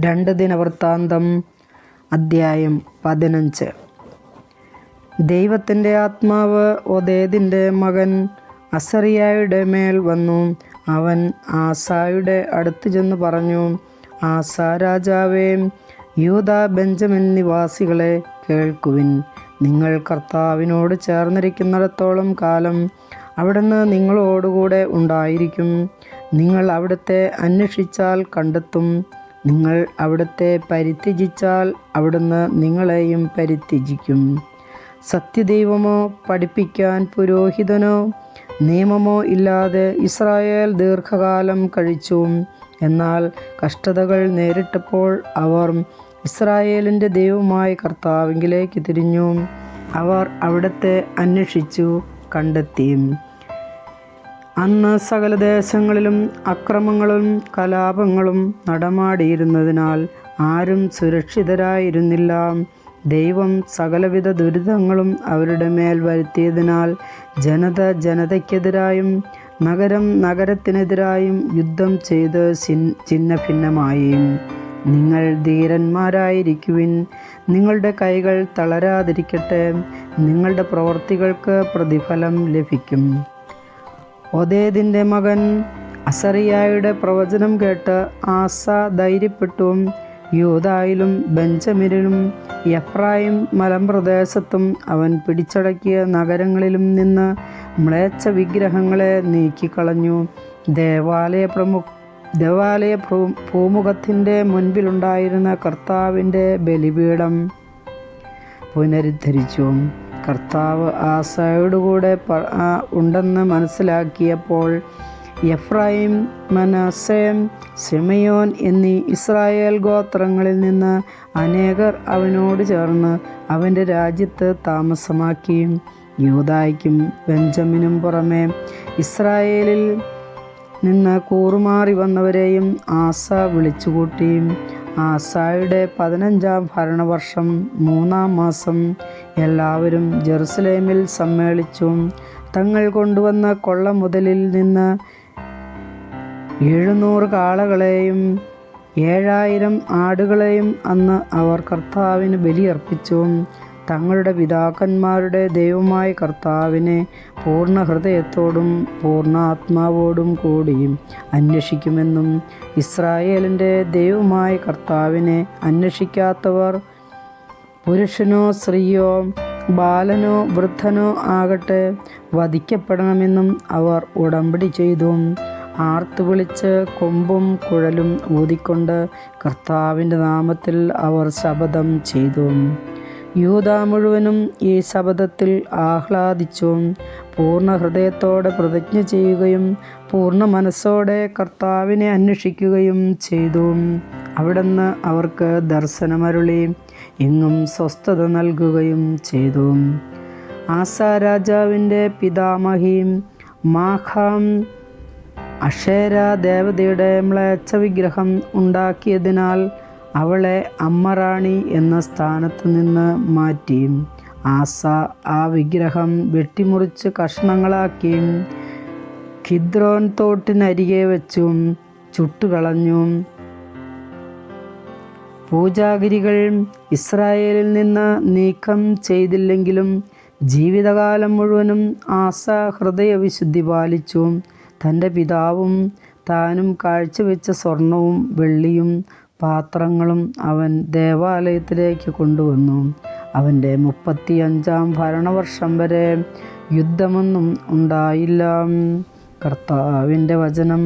രണ്ട് ദിനവൃത്താന്തം അദ്ധ്യായം പതിനഞ്ച്. ദൈവത്തിന്റെ ആത്മാവ് ഒതേതിന്റെ മകൻ അസറിയായുടെ മേൽ വന്നു. അവൻ ആസായുടെ അടുത്ത് ചെന്ന് പറഞ്ഞു ആസ രാജാവേ യൂത ബെഞ്ചമിൻ നിവാസികളെ കേൾക്കുവിൻ. നിങ്ങൾ കർത്താവിനോട് ചേർന്നിരിക്കുന്നിടത്തോളം കാലം അവിടുന്ന് നിങ്ങളോടുകൂടെ ഉണ്ടായിരിക്കും. നിങ്ങൾ അവിടുത്തെ അന്വേഷിച്ചാൽ കണ്ടെത്തും. നിങ്ങൾ അവിടുത്തെ പരിത്യജിച്ചാൽ അവിടുന്ന് നിങ്ങളെയും പരിത്യജിക്കും. സത്യദൈവമോ പഠിപ്പിക്കാൻ പുരോഹിതനോ നിയമമോ ഇല്ലാതെ ഇസ്രായേൽ ദീർഘകാലം കഴിച്ചു. എന്നാൽ കഷ്ടതകൾ നേരിട്ടപ്പോൾ അവർ ഇസ്രായേലിന്റെ ദൈവമായി കർത്താവിങ്കിലേക്ക് തിരിഞ്ഞു. അവർ അവിടുത്തെ അന്വേഷിച്ചു കണ്ടെത്തി. അന്ന് സകല ദേശങ്ങളിലും അക്രമങ്ങളും കലാപങ്ങളും നടമാടിയിരുന്നതിനാൽ ആരും സുരക്ഷിതരായിരുന്നില്ല. ദൈവം സകലവിധ ദുരിതങ്ങളും അവരുടെ മേൽ വരുത്തിയതിനാൽ ജനത ജനതയ്ക്കെതിരായും നഗരം നഗരത്തിനെതിരായും യുദ്ധം ചെയ്ത് ചിന്ന ഭിന്നമായി നിങ്ങൾ ധീരന്മാരായിരിക്കുവിൻ. നിങ്ങളുടെ കൈകൾ തളരാതിരിക്കട്ടെ. നിങ്ങളുടെ പ്രവർത്തികൾക്ക് പ്രതിഫലം ലഭിക്കും. ഒതേദിന്റെ മകൻ അസറിയായുടെ പ്രവചനം കേട്ട് ആസ ധൈര്യപ്പെട്ടും യൂതായിലും ബെഞ്ചമിനിലും എഫ്രായും മലമ്പ്രദേശത്തും അവൻ പിടിച്ചടക്കിയ നഗരങ്ങളിലും നിന്ന് മ്ലേച്ഛ വിഗ്രഹങ്ങളെ നീക്കിക്കളഞ്ഞു. ദേവാലയ പ്രമുഖ ദേവാലയ ഭൂ ഭൂമുഖത്തിന്റെ മുൻപിലുണ്ടായിരുന്ന കർത്താവിന്റെ ബലിപീഠം പുനരുദ്ധരിച്ചു. കർത്താവ് ആസയോടുകൂടെ ഉണ്ടെന്ന് മനസ്സിലാക്കിയപ്പോൾ എഫ്രായിം മനസേം സിമയോൻ എന്നീ ഇസ്രായേൽ ഗോത്രങ്ങളിൽ നിന്ന് അനേകർ അവനോട് ചേർന്ന് അവന്റെ രാജ്യത്ത് താമസമാക്കി. യൂതായ്ക്കും ബെഞ്ചമിനും പുറമെ ഇസ്രായേലിൽ നിന്ന് കൂറുമാറി വന്നവരെയും ആസ വിളിച്ചുകൂട്ടി. ആസായുടെ പതിനഞ്ചാം ഭരണവർഷം മൂന്നാം മാസം എല്ലാവരും ജെറുസലേമിൽ സമ്മേളിച്ചു. തങ്ങൾ കൊണ്ടുവന്ന കൊള്ള മുതലിൽ നിന്ന് എഴുന്നൂറ് കാളകളെയും ഏഴായിരം ആടുകളെയും അന്ന് അവർ കർത്താവിന് ബലിയർപ്പിച്ചു. തങ്ങളുടെ പിതാക്കന്മാരുടെ ദൈവമായ കർത്താവിനെ പൂർണ ഹൃദയത്തോടും പൂർണ ആത്മാവോടും കൂടി അന്വേഷിക്കുമെന്നും ഇസ്രായേലിന്റെ ദൈവമായ കർത്താവിനെ അന്വേഷിക്കാത്തവർ പുരുഷനോ സ്ത്രീയോ ബാലനോ വൃദ്ധനോ ആകട്ടെ വധിക്കപ്പെടണമെന്നും അവർ ഉടമ്പടി ചെയ്തു. ആർത്തു വിളിച്ച് കൊമ്പും കുഴലും ഊതിക്കൊണ്ട് കർത്താവിന്റെ നാമത്തിൽ അവർ ശപഥം ചെയ്തു. യൂത മുഴുവനും ഈ ശബ്ദത്തിൽ ആഹ്ലാദിച്ചും പൂർണ ഹൃദയത്തോടെ പ്രതിജ്ഞ ചെയ്യുകയും പൂർണ മനസ്സോടെ കർത്താവിനെ അന്വേഷിക്കുകയും ചെയ്തു. അവിടുന്ന് അവർക്ക് ദർശനമരുളി എങ്ങും സ്വസ്ഥത നൽകുകയും ചെയ്തു. ആസ രാജാവിന്റെ പിതാമഹിയും മാഖാം അക്ഷേര ദേവതയുടെ മ്ലേച്ഛ വിഗ്രഹം ഉണ്ടാക്കിയതിനാൽ അവളെ അമ്മറാണി എന്ന സ്ഥാനത്ത് നിന്ന് മാറ്റി. ആസ ആ വിഗ്രഹം വെട്ടിമുറിച്ച് കഷ്ണങ്ങളാക്കി. ഖിദ്രോൻ തോട്ടിനരികെ വെച്ചും. ചുട്ടുകളഞ്ഞു. പൂജാഗിരികൾ ഇസ്രായേലിൽ നിന്ന് നീക്കം ചെയ്തില്ലെങ്കിലും ജീവിതകാലം മുഴുവനും ആസ ഹൃദയവിശുദ്ധി പാലിച്ചു. തന്റെ പിതാവും താനും കാഴ്ചവെച്ച സ്വർണവും വെള്ളിയും പാത്രങ്ങളും അവൻ ദേവാലയത്തിലേക്ക് കൊണ്ടുവന്നു. അവന്റെ മുപ്പത്തിയഞ്ചാം ഭരണവർഷം വരെ യുദ്ധമൊന്നും ഉണ്ടായില്ല. കർത്താവിന്റെ വചനം.